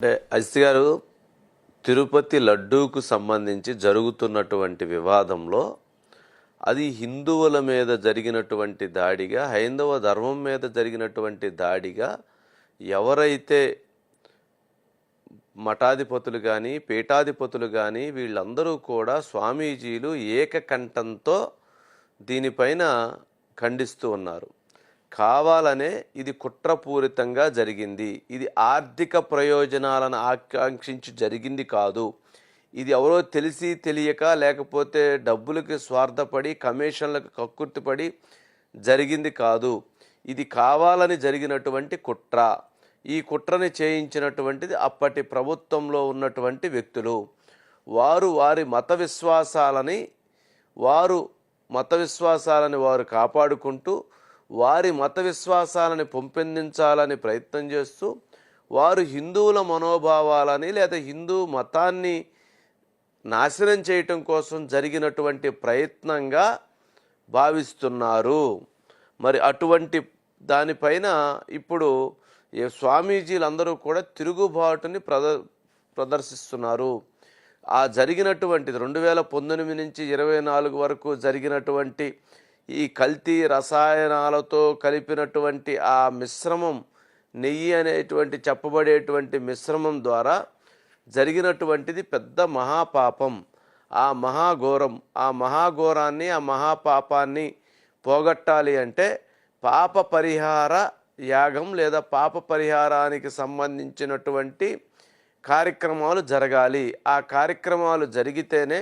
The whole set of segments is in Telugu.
అంటే అజిత్ గారు తిరుపతి లడ్డూకు సంబంధించి జరుగుతున్నటువంటి వివాదంలో అది హిందువుల మీద జరిగినటువంటి దాడిగా హైందవ ధర్మం మీద జరిగినటువంటి దాడిగా ఎవరైతే మఠాధిపతులు కానీ పీఠాధిపతులు కానీ వీళ్ళందరూ కూడా స్వామీజీలు ఏకకంఠంతో దీనిపైన ఖండిస్తూ ఉన్నారు. కావాలనే ఇది కుట్రపూరితంగా జరిగింది. ఇది ఆర్థిక ప్రయోజనాలను ఆకాంక్షించి జరిగింది కాదు. ఇది ఎవరో తెలిసి తెలియక లేకపోతే డబ్బులకి స్వార్థపడి కమిషన్లకు కక్కుర్తిపడి జరిగింది కాదు. ఇది కావాలని జరిగినటువంటి కుట్ర. ఈ కుట్రని చేయించినటువంటిది అప్పటి ప్రభుత్వంలో ఉన్నటువంటి వ్యక్తులు. వారు వారి మత విశ్వాసాలని వారు మత విశ్వాసాలని వారు కాపాడుకుంటూ వారి మత విశ్వాసాలని పెంపొందించాలని ప్రయత్నం చేస్తూ వారు హిందువుల మనోభావాలని లేదా హిందూ మతాన్ని నాశనం చేయటం కోసం జరిగినటువంటి ప్రయత్నంగా భావిస్తున్నారు. మరి అటువంటి దానిపైన ఇప్పుడు ఈ స్వామీజీలందరూ కూడా తిరుగుబాటుని ప్రద ప్రదర్శిస్తున్నారు. ఆ జరిగినటువంటిది రెండు వేల పంతొమ్మిది నుంచి ఇరవై నాలుగు వరకు జరిగినటువంటి ఈ కల్తీ రసాయనాలతో కలిపినటువంటి ఆ మిశ్రమం నెయ్యి అనేటువంటి చెప్పబడేటువంటి మిశ్రమం ద్వారా జరిగినటువంటిది పెద్ద మహాపాపం. ఆ మహాఘోరం ఆ మహాఘోరాన్ని ఆ మహాపాపాన్ని పోగొట్టాలి అంటే పాప పరిహార యాగం లేదా పాప పరిహారానికి సంబంధించినటువంటి కార్యక్రమాలు జరగాలి. ఆ కార్యక్రమాలు జరిగితేనే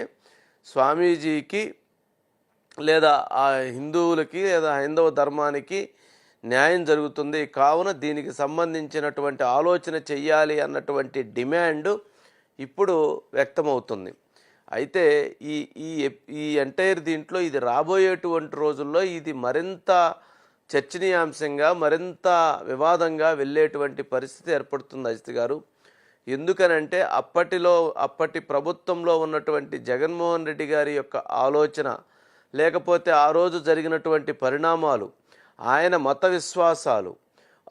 స్వామీజీకి లేదా ఆ హిందువులకి లేదా హైందవ ధర్మానికి న్యాయం జరుగుతుంది. కావున దీనికి సంబంధించినటువంటి ఆలోచన చెయ్యాలి అన్నటువంటి డిమాండ్ ఇప్పుడు వ్యక్తమవుతుంది. అయితే ఈ ఈ ఈ ఎంటైర్ దీంట్లో ఇది రాబోయేటువంటి రోజుల్లో ఇది మరింత చర్చనీయాంశంగా మరింత వివాదంగా వెళ్ళేటువంటి పరిస్థితి ఏర్పడుతుంది అజిత్ గారు. ఎందుకనంటే అప్పటిలో అప్పటి ప్రభుత్వంలో ఉన్నటువంటి జగన్మోహన్ రెడ్డి గారి యొక్క ఆలోచన లేకపోతే ఆ రోజు జరిగినటువంటి పరిణామాలు ఆయన మత విశ్వాసాలు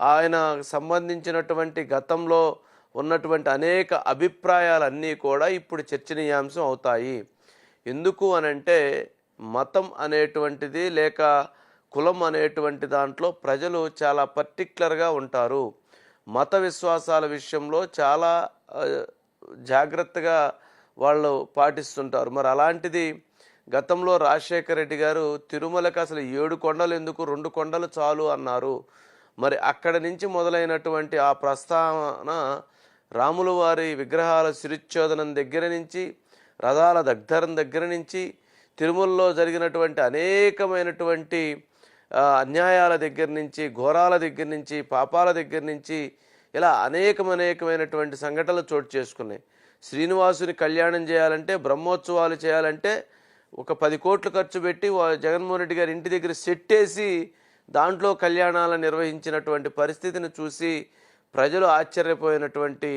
ఆయన సంబంధించినటువంటి గతంలో ఉన్నటువంటి అనేక అభిప్రాయాలన్నీ కూడా ఇప్పుడు చర్చనీయాంశం అవుతాయి. ఎందుకు అనంటే మతం అనేటువంటిది లేక కులం అనేటువంటి దాంట్లో ప్రజలు చాలా పర్టిక్యులర్గా ఉంటారు. మత విశ్వాసాల విషయంలో చాలా జాగ్రత్తగా వాళ్ళు పాటిస్తుంటారు. మరి అలాంటిది గతంలో రాజశేఖర రెడ్డి గారు తిరుమలకి అసలు ఏడు కొండలు ఎందుకు రెండు కొండలు చాలు అన్నారు. మరి అక్కడి నుంచి మొదలైనటువంటి ఆ ప్రస్తావన రాముల వారి విగ్రహాల శిరుచ్ఛోదనం దగ్గర నుంచి రథాల దగ్ధరం దగ్గర నుంచి తిరుమలలో జరిగినటువంటి అనేకమైనటువంటి అన్యాయాల దగ్గర నుంచి ఘోరాల దగ్గర నుంచి పాపాల దగ్గర నుంచి ఇలా అనేకమనేకమైనటువంటి సంఘటనలు చోటు చేసుకున్నాయి. శ్రీనివాసుని కళ్యాణం చేయాలంటే బ్రహ్మోత్సవాలు చేయాలంటే ఒక పది కోట్లు ఖర్చు పెట్టి జగన్మోహన్ రెడ్డి గారి ఇంటి దగ్గర సెట్ వేసి దాంట్లో కళ్యాణాలను నిర్వహించినటువంటి పరిస్థితిని చూసి ప్రజలు ఆశ్చర్యపోయినటువంటి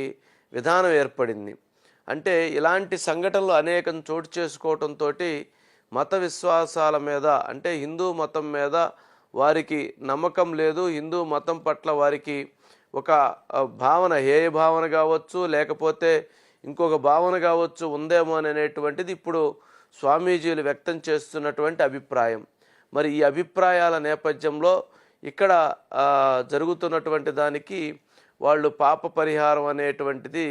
విధానం ఏర్పడింది. అంటే ఇలాంటి సంఘటనలు అనేకం చోటు చేసుకోవటంతో మత విశ్వాసాల మీద అంటే హిందూ మతం మీద వారికి నమ్మకం లేదు. హిందూ మతం పట్ల వారికి ఒక భావన హేయ భావన కావచ్చు లేకపోతే ఇంకొక భావన కావచ్చు ఉందేమో అనేటువంటిది ఇప్పుడు స్వామీజీలు వ్యక్తం చేస్తున్నటువంటి అభిప్రాయం. మరి ఈ అభిప్రాయాల నేపథ్యంలో ఇక్కడ జరుగుతున్నటువంటి దానికి వాళ్ళు పాప పరిహారం అనేటువంటిది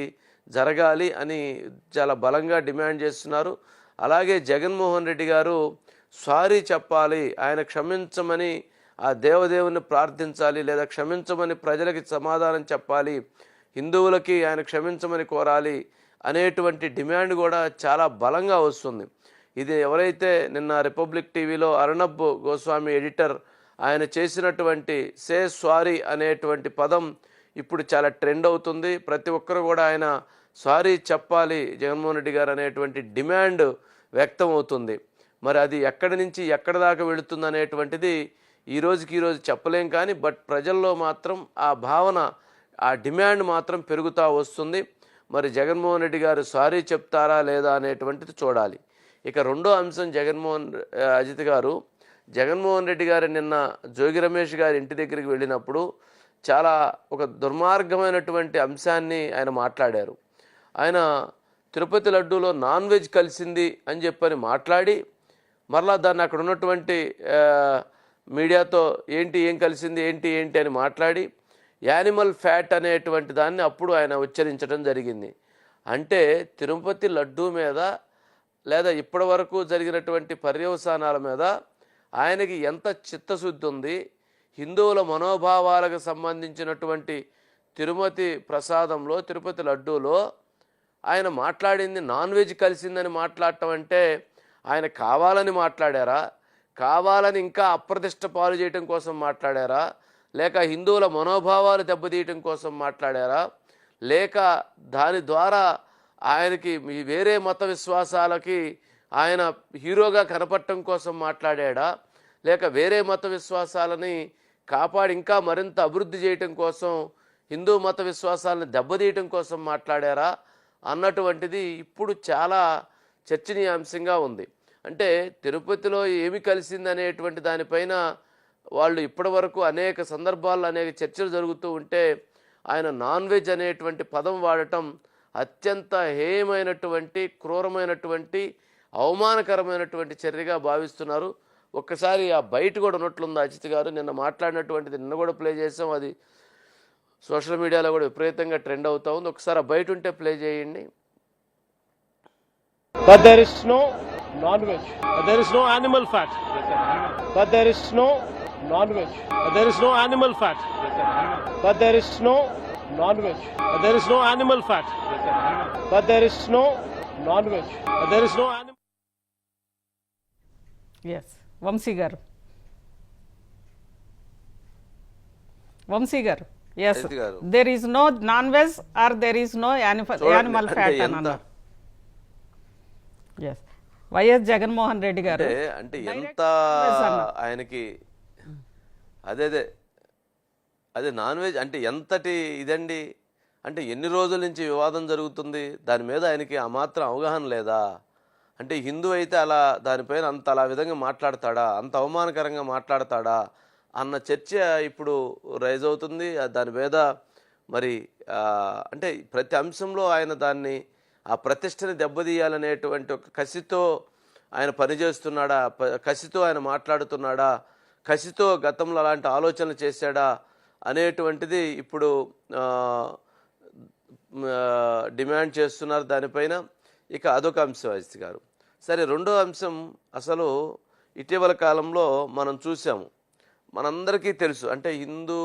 జరగాలి అని చాలా బలంగా డిమాండ్ చేస్తున్నారు. అలాగే జగన్మోహన్ రెడ్డి గారు సారీ చెప్పాలి ఆయన క్షమించమని ఆ దేవదేవుని ప్రార్థించాలి లేదా క్షమించమని ప్రజలకి సమాధానం చెప్పాలి హిందువులకి ఆయన క్షమించమని కోరాలి అనేటువంటి డిమాండ్ కూడా చాలా బలంగా వస్తుంది. ఇది ఎవరైతే నిన్న రిపబ్లిక్ టీవీలో అర్ణబ్ గోస్వామి ఎడిటర్ ఆయన చేసినటువంటి సే సారీ అనేటువంటి పదం ఇప్పుడు చాలా ట్రెండ్ అవుతుంది. ప్రతి ఒక్కరు కూడా ఆయన సారీ చెప్పాలి జగన్మోహన్ రెడ్డి గారు అనేటువంటి డిమాండ్ వ్యక్తం అవుతుంది. మరి అది ఎక్కడి నుంచి ఎక్కడి దాకా వెళుతుంది అనేటువంటిది ఈ రోజుకి ఈరోజు చెప్పలేం కానీ బట్ ప్రజల్లో మాత్రం ఆ భావన ఆ డిమాండ్ మాత్రం పెరుగుతూ వస్తుంది. మరి జగన్మోహన్ రెడ్డి గారు సారీ చెప్తారా లేదా అనేటువంటిది చూడాలి. ఇక రెండో అంశం జగన్మోహన్ అజిత్ గారు. జగన్మోహన్ రెడ్డి గారు నిన్న జోగి రమేష్ గారి ఇంటి దగ్గరికి వెళ్ళినప్పుడు చాలా ఒక దుర్మార్గమైనటువంటి అంశాన్ని ఆయన మాట్లాడారు. ఆయన తిరుపతి లడ్డూలో నాన్ వెజ్ కలిసింది అని చెప్పని మాట్లాడి మరలా దాన్ని అక్కడ ఉన్నటువంటి మీడియాతో ఏంటి ఏం కలిసింది ఏంటి ఏంటి అని మాట్లాడి యానిమల్ ఫ్యాట్ అనేటువంటి దాన్ని అప్పుడు ఆయన ఉచ్చరించడం జరిగింది. అంటే తిరుపతి లడ్డూ మీద లేదా ఇప్పటి వరకు జరిగినటువంటి పర్యవసానాల మీద ఆయనకి ఎంత చిత్తశుద్ధి ఉంది హిందువుల మనోభావాలకు సంబంధించినటువంటి తిరుమతి ప్రసాదంలో తిరుపతి లడ్డూలో ఆయన మాట్లాడింది నాన్ వెజ్ కలిసిందని మాట్లాడటం అంటే ఆయన కావాలని మాట్లాడారా కావాలని ఇంకా అప్రతిష్ట పాలు చేయటం కోసం మాట్లాడారా లేక హిందువుల మనోభావాలు దెబ్బతీయటం కోసం మాట్లాడారా లేక దాని ద్వారా ఆయనకి మీ వేరే మత విశ్వాసాలకి ఆయన హీరోగా కనపడటం కోసం మాట్లాడాడా? లేక వేరే మత విశ్వాసాలని కాపాడి ఇంకా మరింత అభివృద్ధి చేయటం కోసం హిందూ మత విశ్వాసాలను దెబ్బతీయటం కోసం మాట్లాడారా? అన్నటువంటిది ఇప్పుడు చాలా చర్చనీయాంశంగా ఉంది. అంటే తిరుపతిలో ఏమి కలిసింది అనేటువంటి దానిపైన వాళ్ళు ఇప్పటి వరకు అనేక సందర్భాల్లో అనేక చర్చలు జరుగుతూ ఉంటే ఆయన నాన్ వెజ్ అనేటువంటి పదం వాడటం అత్యంత హేయమైనటువంటి క్రూరమైనటువంటి అవమానకరమైనటువంటి చర్యగా భావిస్తున్నారు ఒక్కసారి ఆ బయట కూడా ఉన్నట్లుంది అజిత్ గారు నిన్న మాట్లాడినటువంటిది నిన్న కూడా ప్లే చేసాం అది సోషల్ మీడియాలో కూడా విపరీతంగా ట్రెండ్ అవుతా ఉంది ఒకసారి ఆ బయట ఉంటే ప్లే చేయండి But there is no non-veg. But there is no animal fat. But there is no non-veg. But there is no animal fat. But there is no non-veg. But there is no animal fat. But there is no non-veg. But there is no animal. Yes Vamshi గారు వంశీ గారు ఎస్ అజిత్ గారు. There is no non veg or there is no animal చూడండి, యానిమల్ అంటే ఫ్యాట్ అని ఎంత- అన్నారు ఎస్ వైఎస్ జగన్మోహన్ రెడ్డి గారు అంటే ఎంత. ఆయనకి అదే అదే అదే నాన్ వెజ్ అంటే ఎంతటి ఇదండి? అంటే ఎన్ని రోజుల నుంచి వివాదం జరుగుతుంది? దాని మీద ఆయనకి ఆ మాత్రం అవగాహన లేదా? అంటే హిందూ అయితే అలా దానిపైన అంత అలా విధంగా మాట్లాడతాడా? అంత అవమానకరంగా మాట్లాడతాడా? అన్న చర్చ ఇప్పుడు రైజ్ అవుతుంది. దాని మీద మరి అంటే ప్రతి అంశంలో ఆయన దాన్ని ఆ ప్రతిష్టని దెబ్బతీయాలనేటువంటి ఒక కసితో ఆయన పనిచేస్తున్నాడా? కసితో ఆయన మాట్లాడుతున్నాడా? కసితో గతంలో అలాంటి ఆలోచనలు చేశాడా? అనేటువంటిది ఇప్పుడు డిమాండ్ చేస్తున్నారు దానిపైన. ఇక అదొక అంశం అజిత్ గారు. సరే రెండో అంశం అసలు ఇటీవల కాలంలో మనం చూసాము. మనందరికీ తెలుసు అంటే హిందూ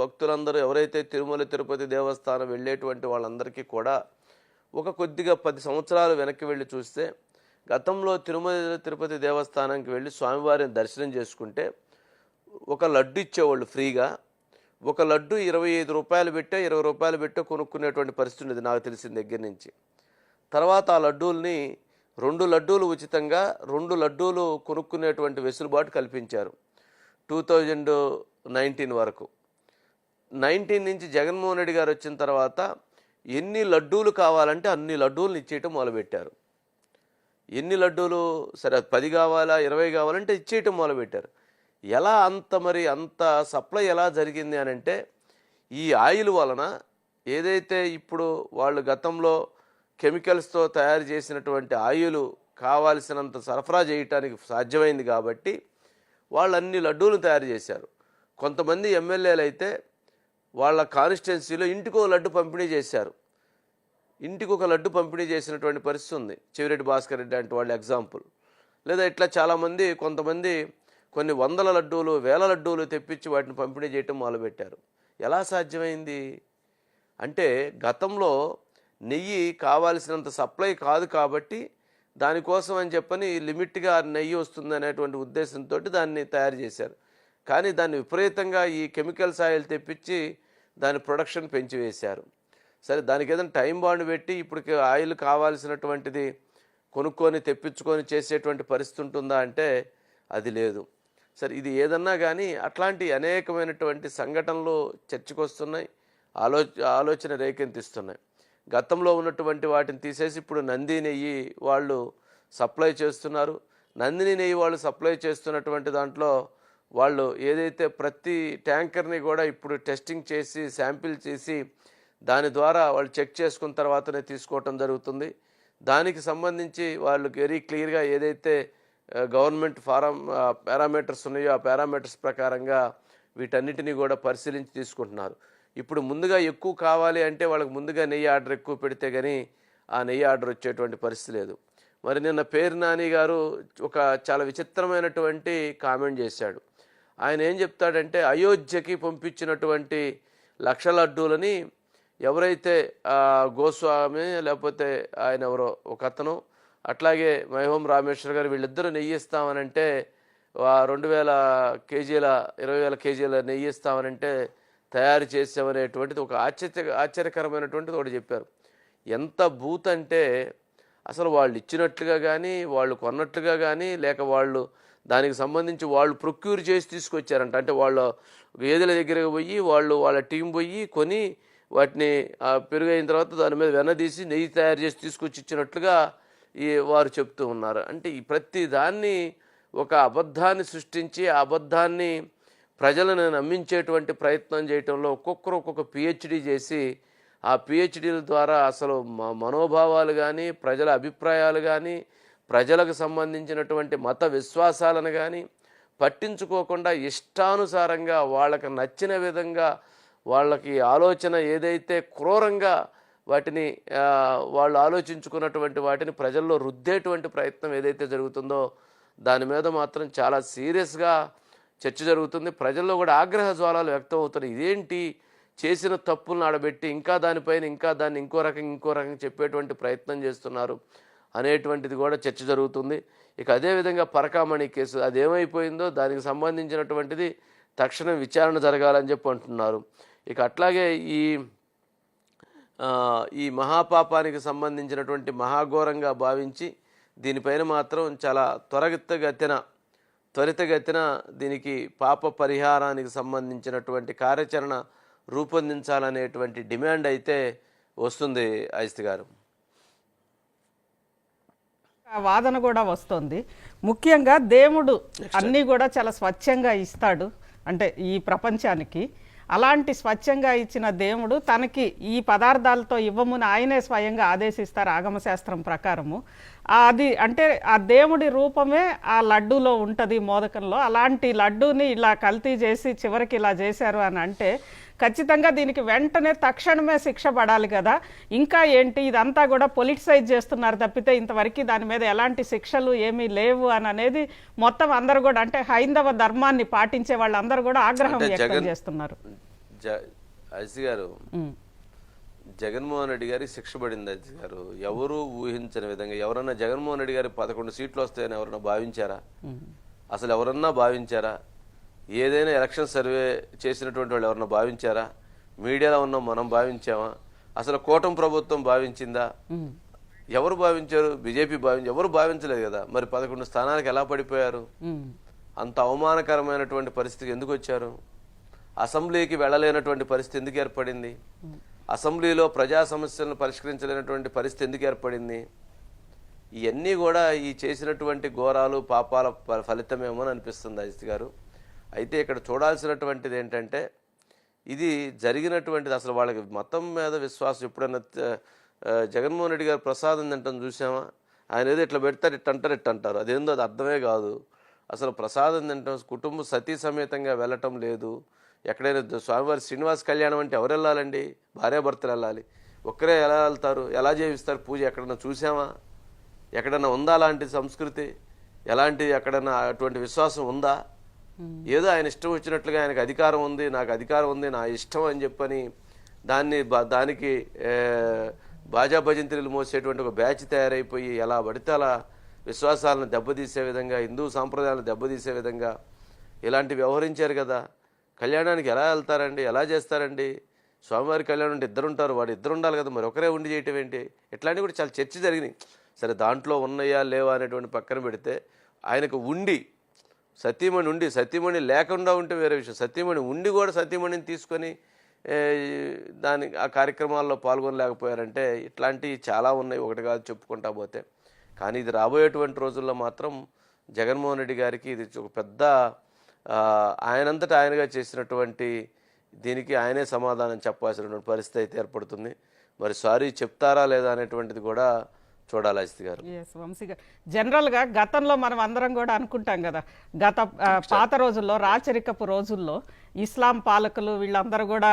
భక్తులందరూ ఎవరైతే తిరుమల తిరుపతి దేవస్థానం వెళ్ళేటువంటి వాళ్ళందరికీ కూడా ఒక కొద్దిగా పది సంవత్సరాలు వెనక్కి వెళ్ళి చూస్తే గతంలో తిరుమల తిరుపతి దేవస్థానానికి వెళ్ళి స్వామివారిని దర్శనం చేసుకుంటే ఒక లడ్డు ఇచ్చేవాళ్ళు ఫ్రీగా. ఒక లడ్డు ఇరవై ఐదు రూపాయలు పెట్టే ఇరవై రూపాయలు పెట్టే కొనుక్కునేటువంటి పరిస్థితి ఉండేది నాకు తెలిసిన దగ్గర నుంచి. తర్వాత ఆ లడ్డూల్ని రెండు లడ్డూలు ఉచితంగా రెండు లడ్డూలు కొనుక్కునేటువంటి వెసులుబాటు కల్పించారు. టూ థౌజండ్ నైన్టీన్ వరకు. నైన్టీన్ నుంచి జగన్మోహన్ రెడ్డి గారు వచ్చిన తర్వాత ఎన్ని లడ్డూలు కావాలంటే అన్ని లడ్డూలను ఇచ్చేయటం మొదలుపెట్టారు. ఎన్ని లడ్డూలు సరే అది పది కావాలా ఇరవై కావాలంటే ఇచ్చేయటం మొదలుపెట్టారు. ఎలా అంత మరి అంత సప్లై ఎలా జరిగింది అని అంటే ఈ ఆయిల్ వలన ఏదైతే ఇప్పుడు వాళ్ళు గతంలో కెమికల్స్తో తయారు చేసినటువంటి ఆయిల్ కావాల్సినంత సరఫరా చేయటానికి సాధ్యమైంది కాబట్టి వాళ్ళు అన్ని లడ్డూలు తయారు చేశారు. కొంతమంది ఎమ్మెల్యేలు అయితే వాళ్ళ కాన్స్టిట్యున్సీలో ఇంటికో లడ్డు పంపిణీ చేశారు. ఇంటికి ఒక లడ్డు పంపిణీ చేసినటువంటి పరిస్థితి ఉంది. చెవిరెడ్డి భాస్కర్ రెడ్డి అంటే వాళ్ళ ఎగ్జాంపుల్. లేదా ఇట్లా చాలామంది కొంతమంది కొన్ని వందల లడ్డూలు వేల లడ్డూలు తెప్పించి వాటిని పంపిణీ చేయటం మొదలుపెట్టారు. ఎలా సాధ్యమైంది? అంటే గతంలో నెయ్యి కావాల్సినంత సప్లై కాదు కాబట్టి దానికోసం అని చెప్పని లిమిట్గా నెయ్యి వస్తుంది అనేటువంటి ఉద్దేశంతో దాన్ని తయారు చేశారు. కానీ దాన్ని విపరీతంగా ఈ కెమికల్స్ ఆయిల్ తెప్పించి దాని ప్రొడక్షన్ పెంచివేశారు. సరే దానికి ఏదైనా టైం బాండ్ పెట్టి ఇప్పుడు ఆయిల్ కావాల్సినటువంటిది కొనుక్కొని తెప్పించుకొని చేసేటువంటి పరిస్థితి ఉంటుందా అంటే అది లేదు. సరే ఇది ఏదన్నా కానీ అట్లాంటి అనేకమైనటువంటి సంఘటనలు చర్చకొస్తున్నాయి ఆలో ఆలోచన రేకెంతిస్తున్నాయి గతంలో ఉన్నటువంటి వాటిని తీసేసి ఇప్పుడు నంది నెయ్యి వాళ్ళు సప్లై చేస్తున్నారు. నందిని నెయ్యి వాళ్ళు సప్లై చేస్తున్నటువంటి దాంట్లో వాళ్ళు ఏదైతే ప్రతి ట్యాంకర్ని కూడా ఇప్పుడు టెస్టింగ్ చేసి శాంపిల్ చేసి దాని ద్వారా వాళ్ళు చెక్ చేసుకున్న తర్వాతనే తీసుకోవటం జరుగుతుంది. దానికి సంబంధించి వాళ్ళు వెరీ క్లియర్గా ఏదైతే గవర్నమెంట్ ఫారం పారామీటర్స్ ఉన్నాయో ఆ పారామీటర్స్ ప్రకారంగా వీటన్నిటినీ కూడా పరిశీలించి తీసుకుంటున్నారు. ఇప్పుడు ముందుగా ఎక్కువ కావాలి అంటే వాళ్ళకి ముందుగా నెయ్యి ఆర్డర్ ఎక్కువ పెడితే కానీ ఆ నెయ్యి ఆర్డర్ వచ్చేటువంటి పరిస్థితి లేదు. మరి నిన్న పేరు నాని గారు ఒక చాలా విచిత్రమైనటువంటి కామెంట్ చేశాడు. ఆయన ఏం చెప్తాడంటే అయోధ్యకి పంపించినటువంటి లక్ష లడ్డూలని ఎవరైతే గోస్వామి లేకపోతే ఆయన ఎవరో ఒక అతను అట్లాగే మైహోం రామేశ్వర్ గారు వీళ్ళిద్దరూ నెయ్యి ఇస్తామనంటే రెండు వేల కేజీల ఇరవై వేల కేజీల నెయ్యి ఇస్తామనంటే తయారు చేసామనేటువంటిది ఒక ఆశ్చర్య ఆశ్చర్యకరమైనటువంటిది ఒకటి చెప్పారు. ఎంత బూత్ అంటే అసలు వాళ్ళు ఇచ్చినట్లుగా కానీ వాళ్ళు కొన్నట్లుగా కానీ లేక వాళ్ళు దానికి సంబంధించి వాళ్ళు ప్రొక్యూర్ చేసి తీసుకొచ్చారంట. అంటే వాళ్ళ గేదెల దగ్గరకు పోయి వాళ్ళు వాళ్ళ టీం పోయి కొని వాటిని పెరుగైన తర్వాత దాని మీద వెన్నదీసి నెయ్యి తయారు చేసి తీసుకొచ్చి ఇచ్చినట్లుగా ఈ వారు చెప్తూ ఉన్నారు. అంటే ఈ ప్రతి దాన్ని ఒక అబద్ధాన్ని సృష్టించి ఆ అబద్ధాన్ని ప్రజలను నమ్మించేటువంటి ప్రయత్నం చేయటంలో ఒక్కొక్కరు ఒక్కొక్క పిహెచ్డి చేసి ఆ పిహెచ్డీల ద్వారా అసలు మనోభావాలు కానీ ప్రజల అభిప్రాయాలు కానీ ప్రజలకు సంబంధించినటువంటి మత విశ్వాసాలను కానీ పట్టించుకోకుండా ఇష్టానుసారంగా వాళ్ళకి నచ్చిన విధంగా వాళ్ళకి ఆలోచన ఏదైతే క్రూరంగా వాటిని వాళ్ళు ఆలోచించుకున్నటువంటి వాటిని ప్రజల్లో రుద్దేటువంటి ప్రయత్నం ఏదైతే జరుగుతుందో దాని మీద మాత్రం చాలా సీరియస్గా చర్చ జరుగుతుంది. ప్రజల్లో కూడా ఆగ్రహ జ్వాలాలు వ్యక్తం అవుతున్నాయి. ఇదేంటి? చేసిన తప్పులను ఆడబెట్టి ఇంకా దానిపైన ఇంకా దాన్ని ఇంకో రకంగా ఇంకో రకంగా చెప్పేటువంటి ప్రయత్నం చేస్తున్నారు అనేటువంటిది కూడా చర్చ జరుగుతుంది. ఇక అదేవిధంగా పరకామణి కేసు అది ఏమైపోయిందో దానికి సంబంధించినటువంటిది తక్షణం విచారణ జరగాలని చెప్పి అంటున్నారు. ఇక అట్లాగే ఈ ఈ మహాపాపానికి సంబంధించినటువంటి మహాఘోరంగా భావించి దీనిపైన మాత్రం చాలా త్వరగతిన త్వరితగతిన దీనికి పాప పరిహారానికి సంబంధించినటువంటి కార్యాచరణ రూపొందించాలనేటువంటి డిమాండ్ అయితే వస్తుంది ఐస్తి గారు. వాదన కూడా వస్తుంది. ముఖ్యంగా దేవుడు అన్నీ కూడా చాలా స్వచ్ఛంగా ఇస్తాడు. అంటే ఈ ప్రపంచానికి అలాంటి స్వచ్ఛంగా ఇచ్చిన దేవుడు తనకి ఈ పదార్థాలతో ఇవ్వమని ఆయనే స్వయంగా ఆదేశిస్తారు ఆగమశాస్త్రం ప్రకారము. అది అంటే ఆ దేవుడి రూపమే ఆ లడ్డూలో ఉంటుంది మోదకంలో. అలాంటి లడ్డూని ఇలా కల్తీ చేసి చివరికి ఇలా చేశారు అని అంటే ఖచ్చితంగా దీనికి వెంటనే తక్షణమే శిక్ష పడాలి కదా. ఇంకా ఏంటి? ఇదంతా కూడా పొలిటిసైజ్ చేస్తున్నారు తప్పితే ఇంతవరకు దాని మీద ఎలాంటి శిక్షలు ఏమీ లేవు అని అనేది మొత్తం అందరూ కూడా అంటే హైందవ ధర్మాన్ని పాటించే వాళ్ళందరూ కూడా ఆగ్రహం వ్యక్తం చేస్తున్నారు. గారు జగన్మోహన్ రెడ్డి గారికి శిక్ష పడింది ఐసి గారు. ఎవరు ఊహించని విధంగా ఎవరన్నా జగన్మోహన్ రెడ్డి గారికి పదకొండు సీట్లు వస్తాయని ఎవరన్నా భావించారా? అసలు ఎవరన్నా భావించారా? ఏదైనా ఎలక్షన్ సర్వే చేసినటువంటి వాళ్ళు ఎవరన్నా భావించారా? మీడియాలో ఉన్నాం మనం భావించామా? అసలు కూటమి ప్రభుత్వం భావించిందా? ఎవరు భావించారు? బీజేపీ భావించి ఎవరు భావించలేదు కదా? మరి పదకొండు స్థానాలకు ఎలా పడిపోయారు? అంత అవమానకరమైనటువంటి పరిస్థితికి ఎందుకు వచ్చారు? అసెంబ్లీకి వెళ్ళలేనటువంటి పరిస్థితి ఎందుకు ఏర్పడింది? అసెంబ్లీలో ప్రజా సమస్యలను పరిష్కరించలేనటువంటి పరిస్థితి ఎందుకు ఏర్పడింది? ఇవన్నీ కూడా ఈ చేసినటువంటి ఘోరాలు పాపాల ఫలితమేమో అని అనిపిస్తుంది అజిత్ గారు. అయితే ఇక్కడ చూడాల్సినటువంటిది ఏంటంటే ఇది జరిగినటువంటిది అసలు వాళ్ళకి మతం మీద విశ్వాసం ఎప్పుడైనా జగన్మోహన్ రెడ్డి గారు ప్రసాదం తింటాం చూసామా ఆయన ఏదో ఇట్లా పెడతారు ఇట్ట అంటారు ఇట్ట అంటారు. అదేందో అది అర్థమే కాదు. అసలు ప్రసాదం తింటాం కుటుంబ సతీ సమేతంగా వెళ్ళటం లేదు. ఎక్కడైనా స్వామివారి శ్రీనివాస్ కళ్యాణం అంటే ఎవరు వెళ్ళాలండి? భార్యాభర్తలు వెళ్ళాలి. ఒక్కరే ఎలా వెళ్తారు? ఎలా జీవిస్తారు? పూజ ఎక్కడన్నా చూసామా ఎక్కడన్నా ఉందా అలాంటి సంస్కృతి? ఎలాంటి ఎక్కడన్నా అటువంటి విశ్వాసం ఉందా? ఏదో ఆయన ఇష్టం వచ్చినట్లుగా ఆయనకు అధికారం ఉంది నాకు అధికారం ఉంది నా ఇష్టం అని చెప్పని దాన్ని దానికి బాజా భజంతులు మోసేటువంటి ఒక బ్యాచ్ తయారైపోయి ఎలా పడితే అలా విశ్వాసాలను దెబ్బతీసే విధంగా హిందూ సాంప్రదాయాలను దెబ్బతీసే విధంగా ఇలాంటివి వ్యవహరించారు కదా. కళ్యాణానికి ఎలా వెళ్తారండి? ఎలా చేస్తారండి? స్వామివారి కళ్యాణం అంటే ఇద్దరు ఉంటారు వాడు ఇద్దరు ఉండాలి కదా మరి ఒకరే ఉండి చేయటం ఏంటి? ఇట్లాంటివి కూడా చాలా చర్చ జరిగినాయి. సరే దాంట్లో ఉన్నాయా లేవా అనేటువంటి పక్కన పెడితే ఆయనకు ఉండి సతీమణి ఉండి సతీమణి లేకుండా ఉంటే వేరే విషయం. సతీమణి ఉండి కూడా సతీమణిని తీసుకొని దాని ఆ కార్యక్రమాల్లో పాల్గొనలేకపోయారంటే ఇట్లాంటివి చాలా ఉన్నాయి ఒకటి కాదు చెప్పుకుంటా పోతే. కానీ ఇది రాబోయేటువంటి రోజుల్లో మాత్రం జగన్మోహన్ రెడ్డి గారికి ఇది ఒక పెద్ద ఆయనంతటా ఆయనగా చేసినటువంటి దీనికి ఆయనే సమాధానం చెప్పాల్సినటువంటి పరిస్థితి అయితే ఏర్పడుతుంది. మరి సారీ చెప్తారా లేదా అనేటువంటిది కూడా చూడాలి గారు. ఎస్ వంశీగా జనరల్గా గతంలో మనం అందరం కూడా అనుకుంటాం కదా గత పాత రోజుల్లో రాచరికపు రోజుల్లో ఇస్లాం పాలకులు వీళ్ళందరూ కూడా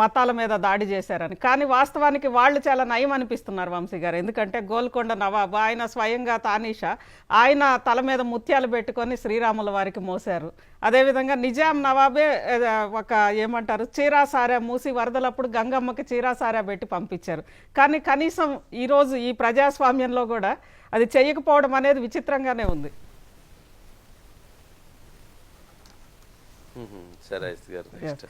మతాల మీద దాడి చేశారని. కానీ వాస్తవానికి వాళ్ళు చాలా నయం అనిపిస్తున్నారు వంశీ గారు. ఎందుకంటే గోల్కొండ నవాబు ఆయన స్వయంగా తానీషా ఆయన తల మీద ముత్యాలు పెట్టుకొని శ్రీరాముల వారికి మోశారు. అదేవిధంగా నిజాం నవాబే ఒక ఏమంటారు చీరాసారా మూసి వరదలప్పుడు గంగమ్మకి చీరాసారా పెట్టి పంపించారు. కానీ కనీసం ఈరోజు ఈ ప్రజాస్వామ్యంలో కూడా అది చేయకపోవడం అనేది విచిత్రంగానే ఉంది. మ్మ్. సరే అజిత్ గారు నెక్స్ట్